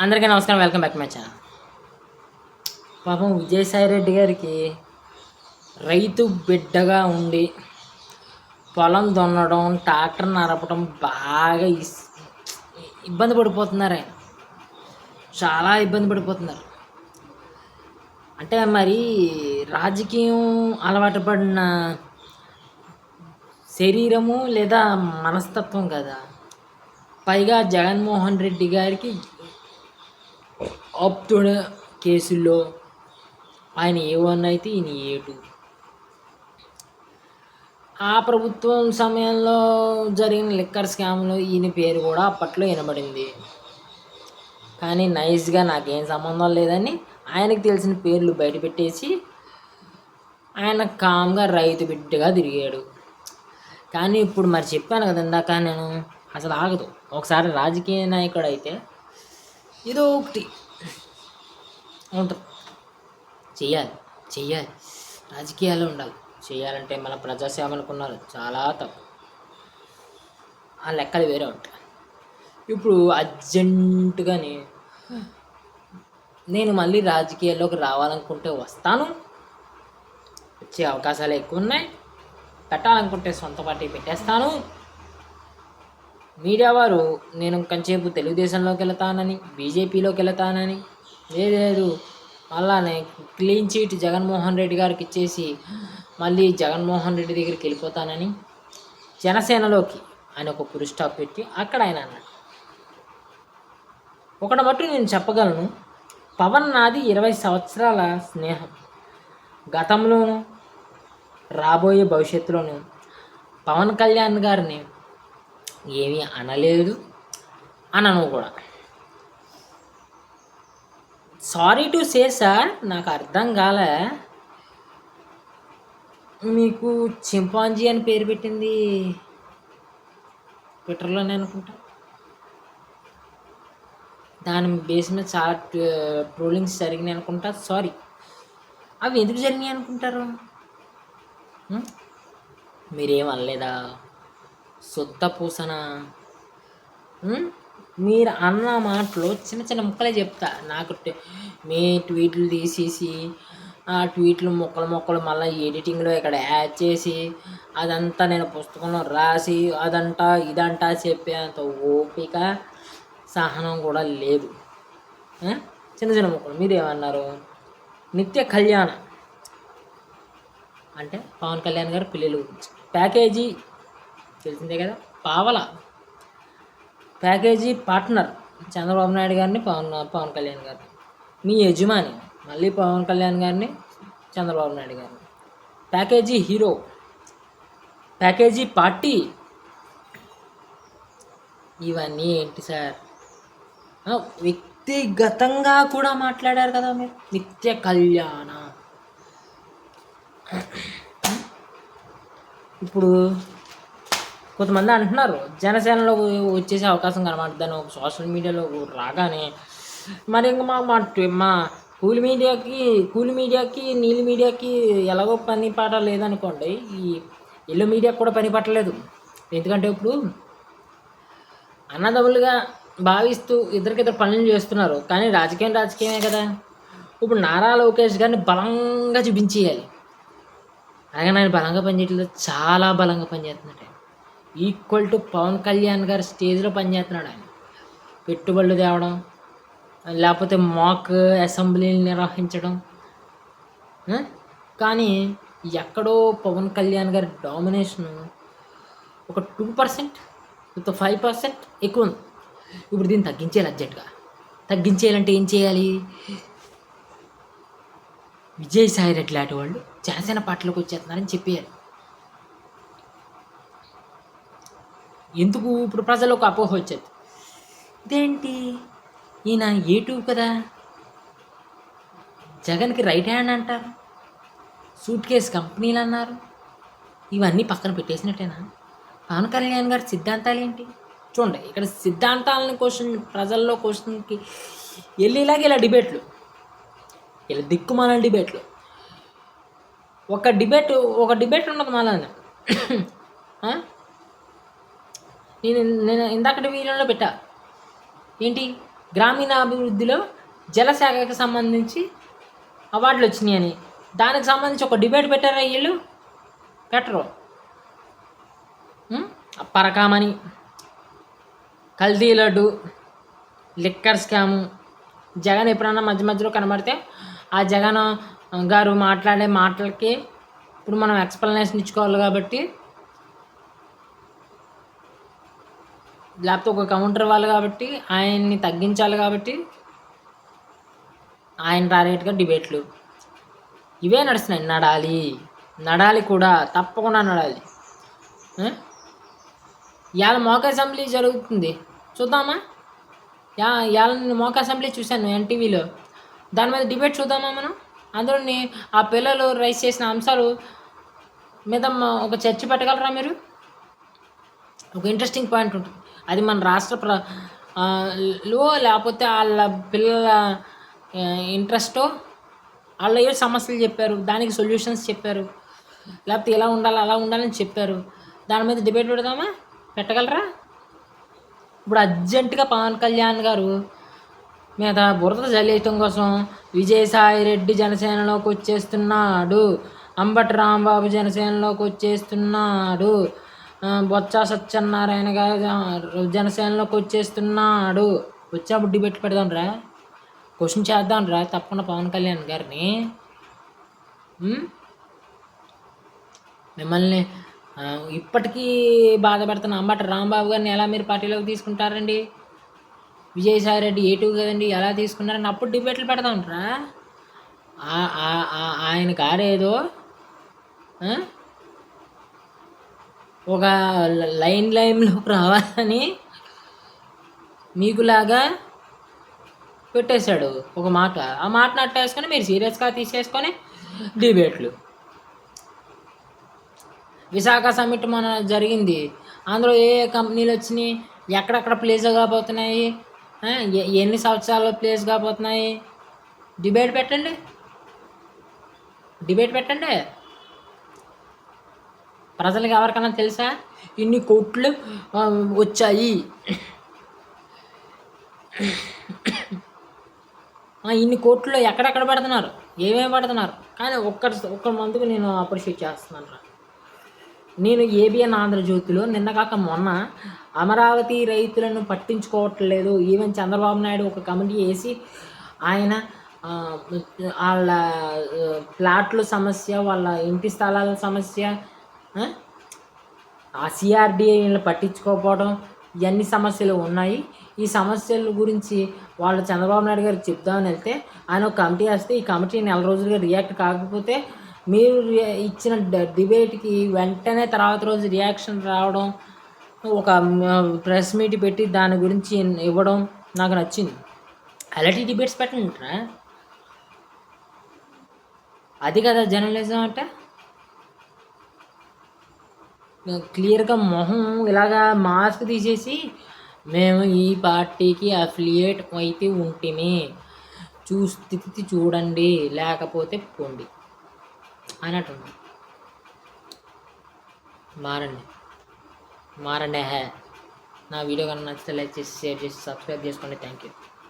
అందరికీ నమస్కారం welcome back my channel. పాపం విజయసాయి రెడ్డి గారికి రైతు బిడ్డగా ఉండి పొలం దున్నడం ట్రాక్టర్ నడపడం బాగా ఇస్- ఇబ్బంది పడిపోతున్నారు. ఆయన చాలా ఇబ్బంది పడిపోతున్నారు. అంటే మరి రాజకీయం అలవాటు పడిన శరీరము లేదా మనస్తత్వం కదా. పైగా జగన్మోహన్ రెడ్డి గారికి ఆప్తుడ కేసుల్లో ఆయన ఏ వన్ అయితే ఈయన ఏ టూ. ఆ ప్రభుత్వం సమయంలో జరిగిన లిక్కర్ స్కామ్లో ఈయన పేరు కూడా అప్పట్లో వినబడింది. కానీ నైస్గా నాకేం సంబంధం లేదని ఆయనకు తెలిసిన పేర్లు బయటపెట్టేసి ఆయన కామ్గా రైతు బిడ్డగా తిరిగాడు. కానీ ఇప్పుడు మరి చెప్పాను కదా ఇందాక నేను అసలు ఆగదు. ఒకసారి రాజకీయ నాయకుడు అయితే ఏదో ఒకటి ఉంటుంది. చెయ్యాలి చెయ్యాలి. రాజకీయాలు ఉండాలి. చేయాలంటే మన ప్రజాసేవ అనుకున్నారు చాలా తప్పు. ఆ లెక్కలు వేరే ఉంటాయి. ఇప్పుడు అర్జెంటుగానే నేను మళ్ళీ రాజకీయాల్లోకి రావాలనుకుంటే వస్తాను. వచ్చే అవకాశాలు ఎక్కువ ఉన్నాయి. పెట్టాలనుకుంటే సొంత పార్టీ పెట్టేస్తాను. మీడియా వారు నేను కొంచెంసేపు తెలుగుదేశంలోకి వెళ్తానని బీజేపీలోకి వెళ్తానని లేదు లేదు క్లీన్ చీట్ జగన్మోహన్ రెడ్డి గారికి ఇచ్చేసి మళ్ళీ జగన్మోహన్ రెడ్డి దగ్గరికి వెళ్ళిపోతానని జనసేనలోకి ఆయన ఒక పురి స్టాప్ పెట్టి అక్కడ ఆయన అన్నాడు. ఒకటి మట్టు నేను చెప్పగలను పవన్ నాది ఇరవై సంవత్సరాల స్నేహం. గతంలోనూ రాబోయే భవిష్యత్తులోనూ పవన్ కళ్యాణ్ గారిని ఏమీ అనలేదు అనను కూడా. Sorry to say sir. నాకు అర్థం కాలే. మీకు చింపాంజీ అని పేరు పెట్టింది ట్విట్టర్లోనే అనుకుంటా. దాని బేస్ మీద చాలా ట్రోలింగ్స్ జరిగినాయి అనుకుంటా. సారీ. అవి ఎందుకు జరిగినాయి అనుకుంటారు? మీరేం అనలేదా? సొత్త పూసన? మీరు అన్న మాటలో చిన్న చిన్న ముక్కలే చెప్తా. నాకు మీ ట్వీట్లు తీసేసి ఆ ట్వీట్లు మొక్కలు మొక్కలు మళ్ళీ ఎడిటింగ్లో ఇక్కడ యాడ్ చేసి అదంతా నేను పుస్తకంలో రాసి అదంటా ఇదంటా చెప్పేంత ఓపిక సహనం కూడా లేదు. చిన్న చిన్న ముక్కలు. మీరేమన్నారు? నిత్య కళ్యాణ. అంటే పవన్ కళ్యాణ్ గారు పిల్లలు గురించి. ప్యాకేజీ. తెలిసిందే కదా? పావల. ప్యాకేజీ పార్ట్నర్ చంద్రబాబు నాయుడు గారిని పవన్ పవన్ కళ్యాణ్ గారిని. మీ యజమాని మళ్ళీ పవన్ కళ్యాణ్ గారిని చంద్రబాబు నాయుడు గారిని. Package hero package party. ఇవన్నీ ఏంటి సార్? వ్యక్తిగతంగా కూడా మాట్లాడారు కదా మీరు? నిత్య కళ్యాణ. ఇప్పుడు కొంతమంది అంటున్నారు జనసేనలో వచ్చేసే అవకాశం కనబడుతుందని ఒక సోషల్ మీడియాలో రాగానే. మరి ఇంకా మా మా మా కూలి మీడియాకి కూలి మీడియాకి నీళ్ళ మీడియాకి ఎలాగో పని పాట లేదనుకోండి ఈ ఎల్లో మీడియాకి కూడా పని పట్టలేదు ఎందుకంటే ఇప్పుడు అన్నదమ్ములుగా భావిస్తూ ఇద్దరికిద్దరు పనులు చేస్తున్నారు. కానీ రాజకీయం రాజకీయమే కదా. ఇప్పుడు నారా లోకేష్ గారిని బలంగా చూపించేయాలి. అలాగే ఆయన బలంగా పనిచేయట్లేదు చాలా బలంగా పనిచేస్తున్నాడు ఈక్వల్ టు పవన్ కళ్యాణ్ గారి స్టేజ్లో పనిచేస్తున్నాడు ఆయన. పెట్టుబడులు తేవడం లేకపోతే మాక్ అసెంబ్లీలు నిర్వహించడం కానీ ఎక్కడో పవన్ కళ్యాణ్ గారి డామినేషన్ ఒక two percent with five percent ఎక్కువ ఉంది. ఇప్పుడు దీన్ని తగ్గించేయాలి అర్జెంట్గా. తగ్గించేయాలంటే ఏం చేయాలి? విజయసాయి రెడ్డి లాంటి వాళ్ళు జనసేన పార్టీలోకి వచ్చేస్తున్నారని చెప్పారు ఎందుకు ఇప్పుడు ప్రజలకు అపోహ వచ్చేది? ఇదేంటి? ఈయన ఏటూ కదా? జగన్కి రైట్ హ్యాండ్ అంటారు. సూట్ కేస్ కంపెనీలు అన్నారు. ఇవన్నీ పక్కన పెట్టేసినట్టేనా? పవన్ కళ్యాణ్ గారి సిద్ధాంతాలు ఏంటి? చూడండి ఇక్కడ సిద్ధాంతాలను క్వశ్చన్ ప్రజల్లో క్వశ్చన్కి వెళ్ళేలాగా ఇలా డిబేట్లు. ఇలా దిక్కుమాల డిబేట్లు. ఒక డిబేట్ ఒక డిబేట్ ఉండదు మాలా నేను నేను ఇందాకటి వీడియోలో పెట్టా. ఏంటి? గ్రామీణాభివృద్ధిలో జలశాఖకు సంబంధించి అవార్డులు వచ్చినాయి అని దానికి సంబంధించి ఒక డిబేట్ పెట్టారా వీళ్ళు? పెట్టరు. పరకామని పరకామణి కల్తీ లడ్డు లిక్కర్ స్కాము జగన్ ఎప్పుడన్నా మధ్య మధ్యలో కనబడితే ఆ జగన్ గారు మాట్లాడే మాటలకి ఇప్పుడు మనం ఎక్స్ప్లెనేషన్ ఇచ్చుకోవాలి కాబట్టి లేకపోతే ఒక కౌంటర్ ఇవ్వాలి కాబట్టి ఆయన్ని తగ్గించాలి కాబట్టి ఆయన టార్గెట్గా డిబేట్లు. ఇవే నడుస్తున్నాయి. నడాలి. నడాలి కూడా. తప్పకుండా నడాలి. ఇవాళ మోక అసెంబ్లీ జరుగుతుంది. చూద్దామా? యా ఇవాళ మోక అసెంబ్లీ చూశాను ఎన్టీవీలో. దాని మీద డిబేట్ చూద్దామా మనం? అందులోని ఆ పిల్లలు రైస్ చేసిన అంశాలు మీద ఒక చర్చ పెట్టగలరా మీరు? ఒక ఇంట్రెస్టింగ్ పాయింట్ ఉంటుంది. అది మన రాష్ట్ర ప్ర లో లేకపోతే వాళ్ళ పిల్లల ఇంట్రెస్టో వాళ్ళు ఏ సమస్యలు చెప్పారు దానికి సొల్యూషన్స్ చెప్పారు. లేకపోతే ఇలా ఉండాలి అలా ఉండాలని చెప్పారు. దాని మీద డిబేట్ పెడదామా? పెట్టగలరా? ఇప్పుడు అర్జెంటుగా పవన్ కళ్యాణ్ గారు మీద బురద జల్లేయటం కోసం విజయసాయి రెడ్డి జనసేనలోకి వచ్చేస్తున్నాడు. అంబటి రాంబాబు జనసేనలోకి వచ్చేస్తున్నాడు. బొత్స సత్యనారాయణ గారు జనసేనలోకి వచ్చేస్తున్నాడు. వచ్చినప్పుడు డిబేట్ పెడదాం రా క్వశ్చన్ చేద్దాం రా తప్పకుండా పవన్ కళ్యాణ్ గారిని. మిమ్మల్ని ఇప్పటికీ బాధ పెడుతున్న. అంబటి రాంబాబు గారిని ఎలా మీరు పార్టీలోకి తీసుకుంటారండి? విజయసాయి రెడ్డి ఏటు కదండి? ఎలా తీసుకున్నారని అప్పుడు డిబేట్లు పెడతా ఉంటారా ఆ- ఆయన కారేదో ఆ? ఒక లైన్ లైన్లోకి రావాలని మీకులాగా పెట్టేశాడు ఒక మాట. ఆ మాట అట్టేసుకొని మీరు సీరియస్గా తీసేసుకొని డిబేట్లు. విశాఖ సమ్మిట్ మన జరిగింది. అందులో ఏ ఏ కంపెనీలు వచ్చినాయి? ఎక్కడెక్కడ ప్లేస్ కాబోతున్నాయి? ఎన్ని సంవత్సరాలు ప్లేస్ కాబోతున్నాయి? డిబేట్ పెట్టండి. డిబేట్ పెట్టండి. ప్రజలకు ఎవరికైనా తెలుసా? ఇన్ని కోట్లు వచ్చాయి. ఇన్ని కోట్లు ఎక్కడెక్కడ పెడుతున్నారు? ఏమేమి పెడుతున్నారు? కానీ ఒక్కరి ఒక్క మందుకు నేను అప్రిషియేట్ చేస్తున్నాను రా. నేను ఏబిఎన్ ఆంధ్రజ్యోతిలో నిన్న కాక మొన్న అమరావతి రైతులను పట్టించుకోవట్లేదు. ఈవెన్ చంద్రబాబు నాయుడు ఒక కమిటీ వేసి ఆయన వాళ్ళ ఫ్లాట్లు ప్లాట్ల సమస్య వాళ్ళ ఇంటి స్థలాల సమస్య ఆ, ఆ పట్టించుకోకపోవడం ఇవన్నీ సమస్యలు ఉన్నాయి? ఈ సమస్యల గురించి వాళ్ళు చంద్రబాబు నాయుడు గారికి చెప్దామని వెళ్తే ఆయన ఒక కమిటీ వేస్తే ఈ కమిటీ నెల రోజులుగా రియాక్ట్ కాకపోతే మీరు రి- ఇచ్చిన డిబేట్కి వెంటనే తర్వాత రోజు రియాక్షన్ రావడం ఒక ప్రెస్ మీట్ పెట్టి దాని గురించి ఇవ్వడం నాకు నచ్చింది. అలాంటి డిబేట్స్ పెట్టండిరా అది కదా జర్నలిజం అంటే? క్లియర్గా మొహం ఇలాగా మాస్క్ తీసేసి మేము ఈ పార్టీకి అఫిలియేట్ అయితే ఉంటేనే చూ స్థితి చూడండి లేకపోతే పోండి. అన్నట్టు మారండి. మారండి. హే. నా వీడియో కన్నా నచ్చితే లైక్ చేసి షేర్ చేసి సబ్స్క్రైబ్ చేసుకోండి. Thank you